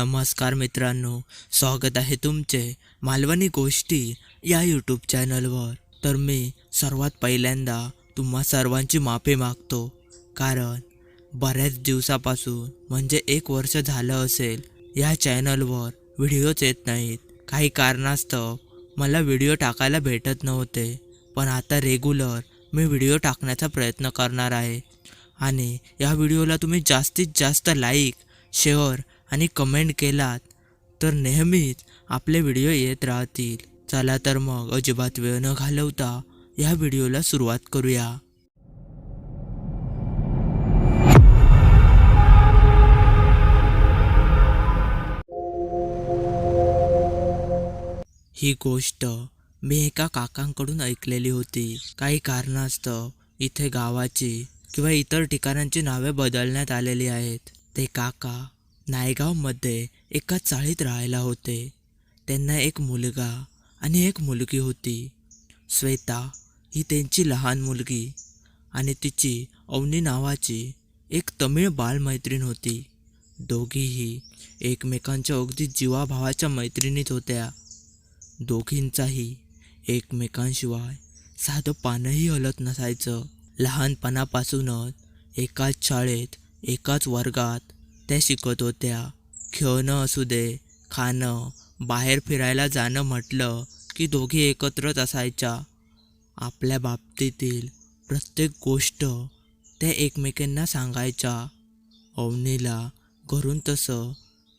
नमस्कार मित्रांनो स्वागत आहे तुमचे मालवणी गोष्टी या यूट्यूब चॅनलवर तर मी सर्वात पहिल्यांदा तुम्हा सर्वांची माफी मागतो कारण बऱ्याच दिवसापासून म्हणजे एक वर्ष झालं असेल या चॅनलवर व्हिडिओच येत नाहीत. काही कारणास्तव मला व्हिडिओ टाकायला भेटत नव्हते पण आता रेग्युलर मी व्हिडिओ टाकण्याचा प्रयत्न करणार आहे. आणि या व्हिडिओला तुम्ही जास्तीत जास्त लाईक शेअर आणि कमेंट केलात तर नेहमीच आपले व्हिडिओ येत राहतील. चला तर मग अजिबात वेळ न घालवता या व्हिडिओला सुरुवात करूया. ही गोष्ट मी एका काकांकडून ऐकलेली होती. काही कारणास्तव इथे गावाची किंवा इतर ठिकाणांची नावे बदलण्यात आलेली आहेत. ते काका नायगावमध्ये एका चाळीत राहायला होते. त्यांना एक मुलगा आणि एक मुलगी होती. श्वेता ही त्यांची लहान मुलगी आणि तिची अवनी नावाची एक तमिळ बालमैत्रीण होती. दोघीही एकमेकांच्या अगदी जीवाभावाच्या मैत्रिणीत होत्या. दोघींचाही एकमेकांशिवाय साधं पानही हलत नसायचं. लहानपणापासूनच एकाच शाळेत एकाच वर्गात त्या शिकत होत्या खेळणं असू दे खाणं बाहेर फिरायला जाणं म्हटलं की दोघी एकत्रच असायच्या. आपल्या बाबतीतील प्रत्येक गोष्ट त्या एकमेकांना सांगायच्या. अवनीला घरून तसं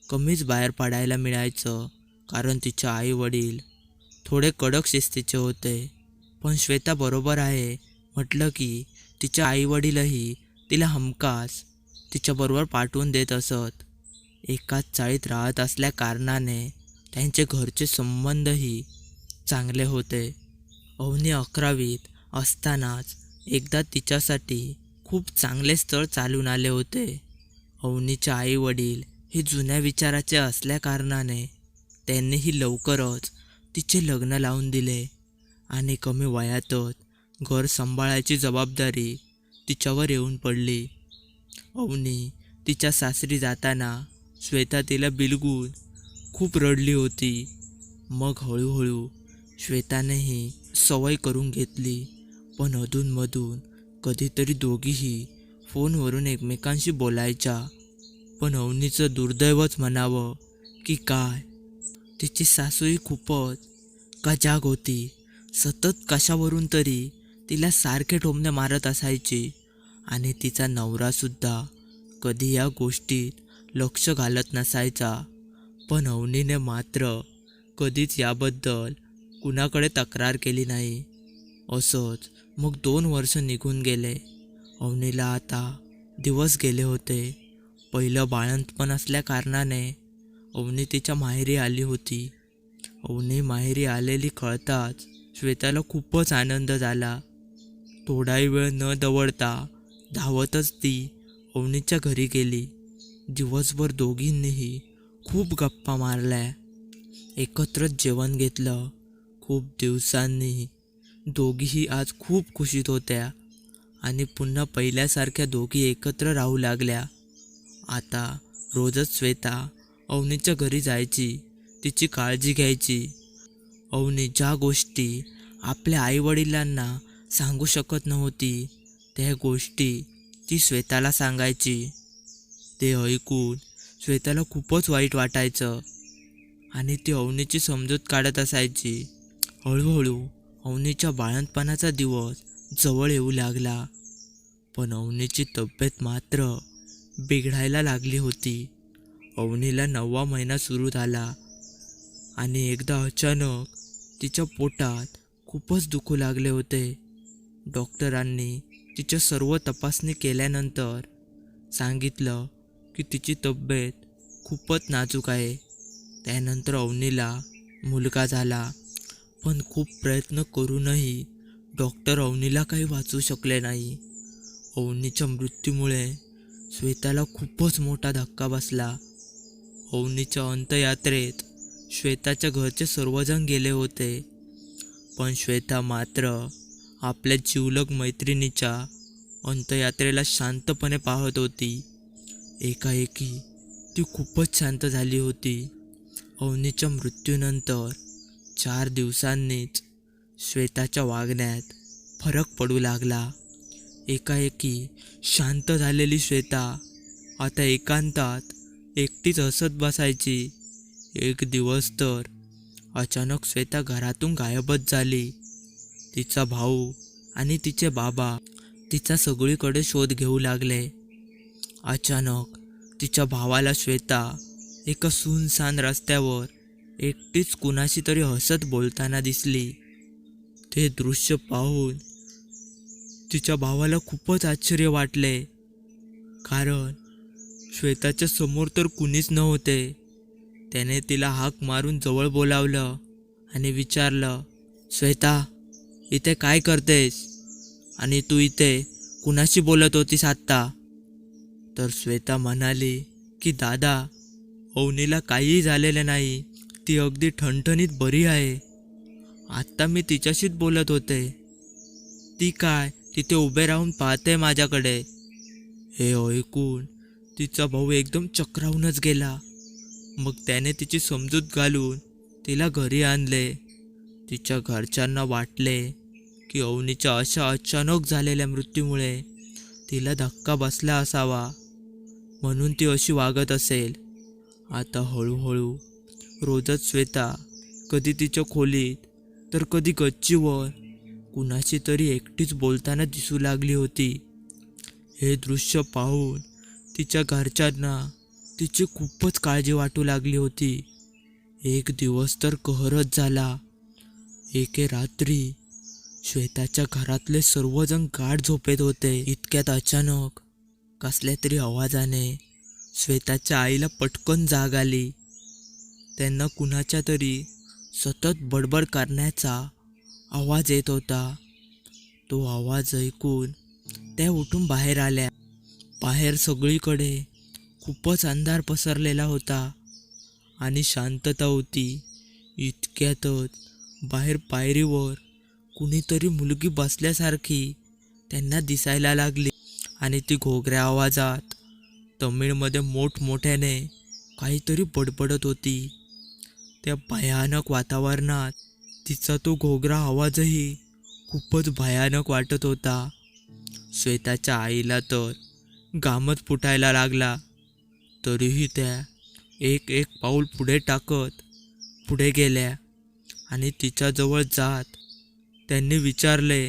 कमीच बाहेर पडायला मिळायचं कारण तिचे आई वडील थोडे कडक शिस्तीचे होते. पण श्वेता बरोबर आहे म्हटलं की तिच्या आईवडीलही तिला हमखास तिच्याबरोबर पाठवून देत असत. एकाच चाळीत राहत असल्या कारणाने त्यांचे घरचे संबंधही चांगले होते. अवनी अकरावीत असतानाच एकदा तिच्यासाठी खूप चांगले स्थळ चालून आले होते. अवनीचे आई वडील हे जुन्या विचाराचे असल्या कारणाने त्यांनीही लवकरच तिचे लग्न लावून दिले आणि कमी वयातच घर सांभाळायची जबाबदारी तिच्यावर येऊन पडली. हो. अवनी तिच्या सासरी जाताना श्वेता तिला बिलगून खूप रडली होती. मग हळूहळू श्वेतानेही सवय करून घेतली. पण अधूनमधून कधीतरी दोघीही फोनवरून एकमेकांशी बोलायच्या. पण अवनीचं दुर्दैवच म्हणावं की काय? तिची सासूही खूपच गजाग होती. सतत कशावरून तरी तिला सारखे ठोंबणे मारत असायची. आणि तिचा नवरासुद्धा कधी या गोष्टीत लक्ष घालत नसायचा. पण अवनीने मात्र कधीच याबद्दल कुणाकडे तक्रार केली नाही. असंच मग दोन वर्ष निघून गेले. अवनीला आता दिवस गेले होते. पहिलं बाळंतपण असल्या कारणाने अवनी तिच्या माहेरी आली होती. अवनी माहेरी आलेली कळताच श्वेताला खूपच आनंद झाला. थोडाही वेळ न दवडता धावतच ती. अवनीच्या घरी गेली. दिवसभर दोघींनीही खूप गप्पा मारल्या. एकत्रच जेवण घेतलं. खूप दिवसांनी दोघीही आज खूप खुशीत होत्या. आणि पुन्हा पहिल्यासारख्या दोघी एकत्र राहू लागल्या. आता रोजच श्वेता अवनीच्या घरी जायची. तिची काळजी घ्यायची. अवनी ज्या गोष्टी आपल्या आईवडिलांना सांगू शकत नव्हती त्या गोष्टी ती श्वेताला सांगायची. ते ऐकून श्वेताला खूपच वाईट वाटायचं आणि ती अवनीची समजूत काढत असायची. हळूहळू अवनीच्या बाळंतपणाचा दिवस जवळ येऊ लागला. पण अवनीची तब्येत मात्र बिघडायला लागली होती. अवनीला नववा महिना सुरू झाला आणि एकदा अचानक तिच्या पोटात खूपच दुखू लागले होते. डॉक्टरांनी तिच्या सर्व तपासणी केल्यानंतर सांगितलं की तिची तब्येत खूपच नाजूक आहे. त्यानंतर अवनीला मुलगा झाला. पण खूप प्रयत्न करूनही डॉक्टर अवनीला काही वाचू शकले नाही. अवनीच्या मृत्यूमुळे श्वेताला खूपच मोठा धक्का बसला. अवनीच्या अंत्ययात्रेत श्वेताच्या घरचे सर्वजण गेले होते. पण श्वेता मात्र आपल्या जीवलग मैत्रिणीच्या अंतयात्रेला शांतपणे पाहत होती. एकाएकी ती खूपच शांत झाली होती. अवनीच्या मृत्यूनंतर चार दिवसांनीच श्वेताच्या वागण्यात फरक पडू लागला. एकाएकी शांत झालेली श्वेता आता एकांतात एकटीच हसत बसायची. एक दिवस तर अचानक श्वेता घरातून गायबच झाली. तिचा भाऊ आणि तिचे बाबा तिचा सगळीकडे शोध घेऊ लागले. अचानक तिच्या भावाला श्वेता एका सुनसान रस्त्यावर एकटीच कुणाशी तरी हसत बोलताना दिसली. ते दृश्य पाहून तिच्या भावाला खूपच आश्चर्य वाटले. कारण श्वेताच्या समोर तर कुणीच नव्हते. त्याने तिला हाक मारून जवळ बोलावलं आणि विचारलं श्वेता इथे काय करतेस? आणि तू इथे कुणाशी बोलत होतीस आत्ता? तर श्वेता म्हणाली की दादा अवनीला काहीही झालेलं नाही. ती अगदी ठणठणीत बरी आहे. आत्ता मी तिच्याशीच बोलत होते. ती काय? तिथे उभे राहून पाहते माझ्याकडे. हे ऐकून तिचा भाऊ एकदम चक्रावूनच गेला. मग त्याने तिची समजूत घालून तिला घरी आणले. तिच्या घरच्यांना वाटले. की अवनीच्या अशा अचानक झालेल्या मृत्यूमुळे तिला धक्का बसला असावा म्हणून ती अशी वागत असेल. आता हळूहळू रोजच श्वेता कधी तिच्या खोलीत तर कधी गच्चीवर कुणाशी तरी एकटीच बोलताना दिसू लागली होती. हे दृश्य पाहून तिच्या घरच्यांना तिची खूपच काळजी वाटू लागली होती. एक दिवस तर कहरच झाला. एके रात्री श्वेताच्या घरातले सर्वजण गाढ झोपेत होते. इतक्यात अचानक कसल्या तरी आवाजाने श्वेताच्या आईला पटकन जाग आली. त्यांना कुणाच्या तरी सतत बडबड करण्याचा आवाज येत होता. तो आवाज ऐकून त्या उठून बाहेर आल्या. बाहेर सगळीकडे खूपच अंधार पसरलेला होता आणि शांतता होती. इतक्यातच बाहेर पायरीवर कुणीतरी मुलगी बसल्यासारखी त्यांना दिसायला लागली आणि ती घोगऱ्या आवाजात तमिळमध्ये मोठमोठ्याने काहीतरी बडबडत होती. त्या भयानक वातावरणात तिचा तो घोगरा आवाजही खूपच भयानक वाटत होता. श्वेताच्या आईला तर गामत फुटायला लागला. तरीही त्या एक एक पाऊल पुढे टाकत पुढे गेल्या आणि तिच्याजवळ जात त्यांनी विचारले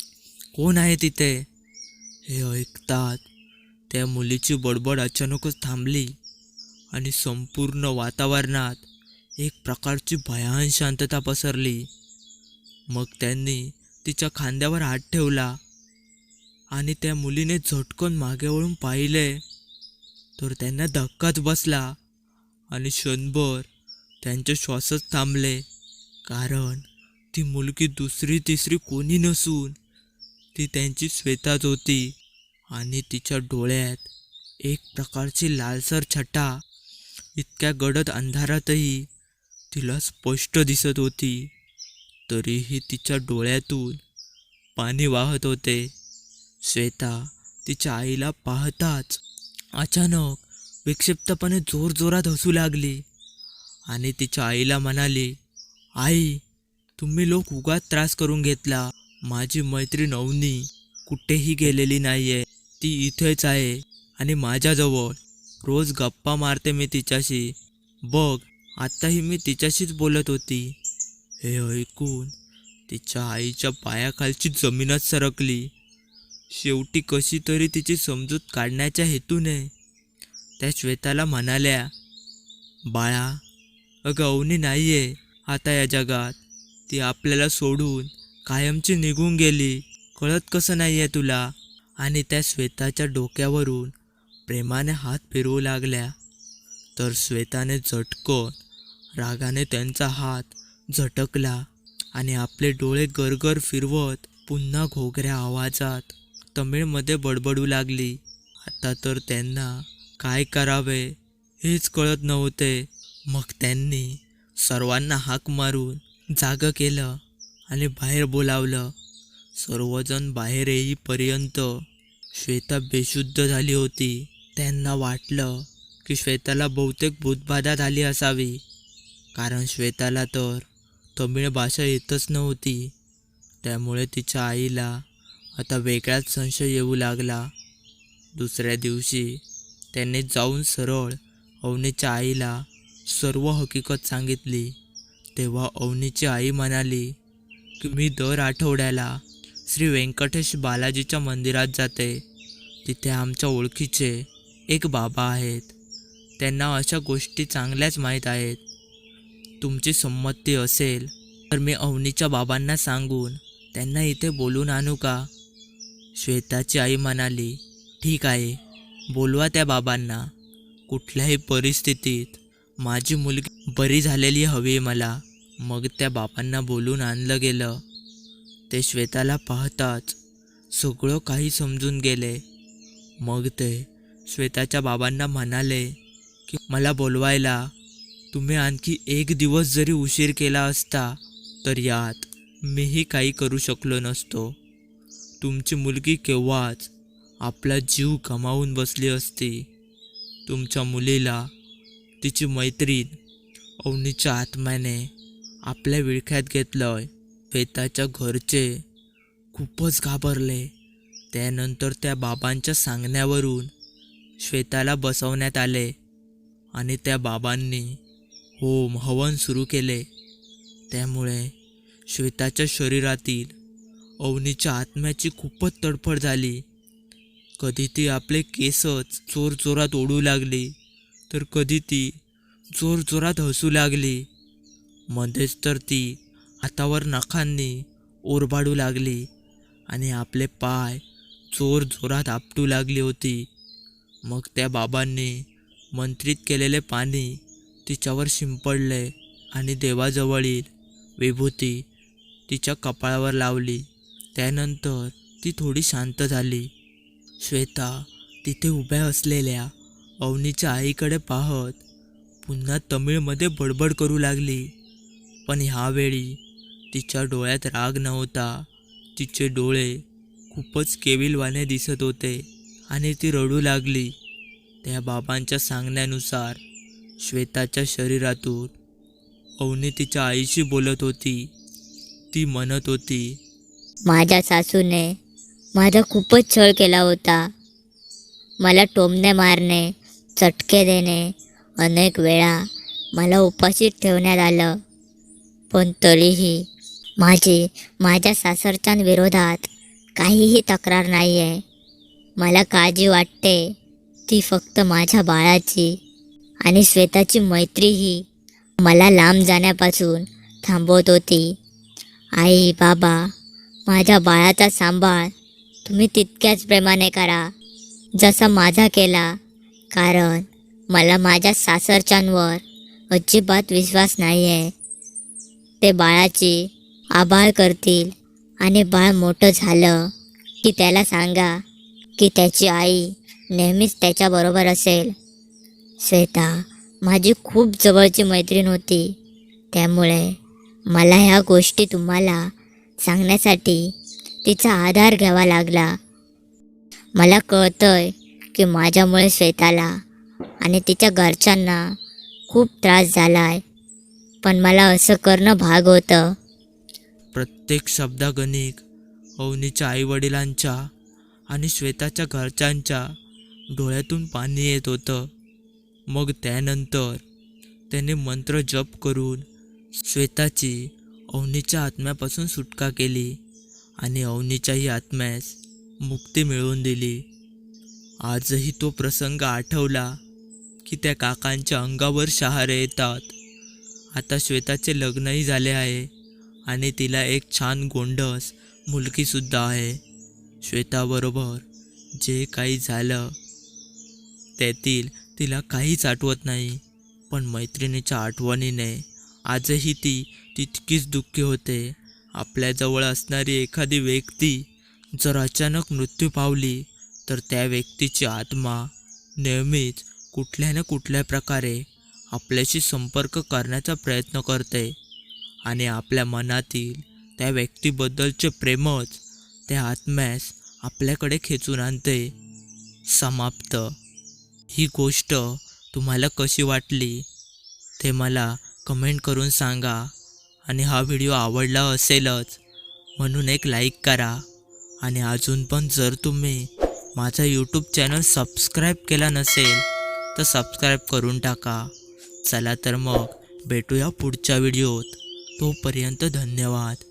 कोण आहे तिथे? हे ऐकतात. त्या मुलीची बडबड अचानकच थांबली आणि संपूर्ण वातावरणात एक प्रकारची भयान शांतता पसरली. मग त्यांनी तिच्या खांद्यावर हात ठेवला आणि त्या मुलीने झटकन मागे वळून पाहिले. तर त्यांना धक्काच बसला आणि क्षणभर त्यांचे श्वासच थांबले. कारण ती मुलगी दुसरी तिसरी कोणी नसून ती त्यांची श्वेताच होती. आणि तिच्या डोळ्यात एक प्रकारची लालसर छटा. इतक्या गडद अंधारातही तिला स्पष्ट दिसत होती. तरीही तिच्या डोळ्यातून पाणी वाहत होते. श्वेता तिच्या आईला पाहताच अचानक विक्षिप्तपणे जोरजोरात हसू लागली. आणि तिच्या आईला म्हणाली आई तुम्ही लोक उगाच त्रास करून घेतला. माझी मैत्रीण अवनी कुठेही गेलेली नाही आहे ती इथेच आहे आणि माझ्याजवळ. रोज गप्पा मारते मी तिच्याशी. बघ आत्ताही मी तिच्याशीच बोलत होती. हे ऐकून तिच्या आईच्या पायाखालची जमीनच सरकली. शेवटी कशी तरी तिची समजूत काढण्याच्या हेतूने त्या श्वेताला म्हणाल्या बाळा अगं अवनी नाही आहे आता या जगात. ती आपल्याला सोडून कायमची निघून गेली. कळत कसं नाही आहे तुला? आणि त्या श्वेताच्या डोक्यावरून प्रेमाने हात फिरवू लागल्या. तर श्वेताने झटकन रागाने त्यांचा हात झटकला आणि आपले डोळे गरगर फिरवत पुन्हा घोगऱ्या आवाजात तमिळमध्ये बडबडू लागली. आता तर त्यांना काय करावे हेच कळत नव्हते. मग त्यांनी सर्वांना हाक मारून जागं केलं आणि बाहेर बोलावलं. सर्वजण बाहेर येईपर्यंत श्वेता बेशुद्ध झाली होती. त्यांना वाटलं की श्वेताला बहुतेक भूतबाधा झाली असावी. कारण श्वेताला तर तमिळ भाषा येतच नव्हती. त्यामुळे तिच्या आईला आता वेगळाच संशय येऊ लागला. दुसऱ्या दिवशी त्याने जाऊन सरळ अवनीच्या आईला सर्व हकीकत सांगितली. तेव्हा अवनीची आई म्हणाली की मी दर आठवड्याला श्री व्यंकटेश बालाजीच्या मंदिरात जाते. तिथे आमच्या ओळखीचे एक बाबा आहेत. त्यांना अशा गोष्टी चांगल्याच माहीत आहेत. तुमची संमती असेल तर मी अवनीच्या बाबांना सांगून त्यांना इथे बोलून आणू का? श्वेताची आई म्हणाली ठीक आहे बोलवा त्या बाबांना. कुठल्याही परिस्थितीत माझी मुलगी बरी झालेली हवी मला. मग त्या बाबांना बोलून आणलं गेलं. ते श्वेताला पाहताच सगळं काही समजून गेले. मग ते श्वेताच्या बाबांना म्हणाले की मला बोलवायला. तुम्ही आणखी एक दिवस जरी उशीर केला असता तर यात मीही काही करू शकलो नसतो. तुमची मुलगी केव्हाच आपला जीव गमावून बसली असती. तुमच्या मुलीला तिची मैत्रीण अवनीच्या आत्म्याने आपल्या विळख्यात घेतलंय. श्वेताच्या घरचे खूपच घाबरले. त्यानंतर त्या बाबांच्या सांगण्यावरून श्वेताला बसवण्यात आले आणि त्या बाबांनी होम हवन सुरू केले. त्यामुळे श्वेताच्या शरीरातील अवनीच्या आत्म्याची खूपच तडफड झाली. कधी ती आपले केसच चोर चोरात ओढू लागली तर कधी ती जोर जोरात हसू लागली. मध्येच तर ती हातावर नखांनी ओरबाडू लागली आणि आपले पाय जोरजोरात आपटू लागली होती. मग त्या बाबांनी मंत्रित केलेले पाणी तिच्यावर शिंपडले आणि देवाजवळील विभूती तिच्या कपाळावर लावली. त्यानंतर ती थोडी शांत झाली. श्वेता तिथे उभ्या असलेल्या अवनीच्या आईकडे पाहत पुन्हा तमिळमध्ये बडबड करू लागली. पण ह्यावेळी तिच्या डोळ्यात राग नव्हता. तिचे डोळे खूपच केविलवाने दिसत होते आणि ती रडू लागली. त्या बाबांच्या सांगण्यानुसार श्वेताच्या शरीरातून अवनी तिच्या आईशी बोलत होती. ती म्हणत होती माझ्या सासूने माझा खूपच छळ केला होता. मला टोमणे मारणे चटके देणे अनेक वेळा मला उपाशी ठेवण्यात आलं. पण तरीही माझी माझ्या सासरच्यांविरोधात काहीही तक्रार नाही आहे मला काळजी वाटते ती फक्त माझ्या बाळाची आणि श्वेताची मैत्रीही मला लांब जाण्यापासून थांबवत होती. आई बाबा माझ्या बाळाचा सांभाळ तुम्ही तितक्याच प्रेमाने करा जसा माझा केला. कारण मला माझ्या सासरच्यांवर अजिबात विश्वास नाही आहे ते बाळाची आभाळ करतील आणि बाळ मोठं झालं की त्याला सांगा की त्याची आई नेहमीच त्याच्याबरोबर असेल. श्वेता माझी खूप जवळची मैत्रीण होती. त्यामुळे मला ह्या गोष्टी तुम्हाला सांगण्यासाठी तिचा आधार घ्यावा लागला. मला कळतंय की माझ्यामुळे श्वेताला आणि तिच्या घरच्यांना खूप त्रास झाला आहे पण मला असं करणं भाग होतं. प्रत्येक शब्दागणिक अवनीच्या आईवडिलांच्या आणि श्वेताच्या घरच्यांच्या डोळ्यातून पाणी येत होतं. मग त्यानंतर त्याने मंत्र जप करून श्वेताची अवनीच्या आत्म्यापासून सुटका केली आणि अवनीच्याही आत्म्यास मुक्ती मिळवून दिली. आजही तो प्रसंग आठवला की त्या काकांच्या अंगावर शहारे येतात. आता श्वेताचे लग्नही झाले आहे आणि तिला एक छान गोंडस मुलगीसुद्धा आहे. श्वेताबरोबर जे काही झालं त्यातील तिला काहीच आठवत नाही. पण मैत्रिणीच्या आठवणीने आजही ती तितकीच दुःखी होते. आपल्याजवळ असणारी एखादी व्यक्ती जर अचानक मृत्यू पावली तर त्या व्यक्तीची आत्मा नेहमीच कुठल्या ना कुठल्या प्रकारे आपल्याशी संपर्क करण्याचा प्रयत्न करते आणि आपल्या मनातील त्या व्यक्तीबद्दलचे प्रेमच त्या आत्म्यास आपल्याकडे खेचून आणते. समाप्त. ही गोष्ट तुम्हाला कशी वाटली? ते मला कमेंट करून सांगा आणि हा व्हिडिओ आवडला असेलच म्हणून एक लाईक करा. आणि अजून पण जर तुम्ही माझा यूट्यूब चॅनल सबस्क्राईब केला नसेल तर सबस्क्राईब करून टाका. चला तर मग भेटूया पुढच्या व्हिडिओत तोपर्यंत धन्यवाद.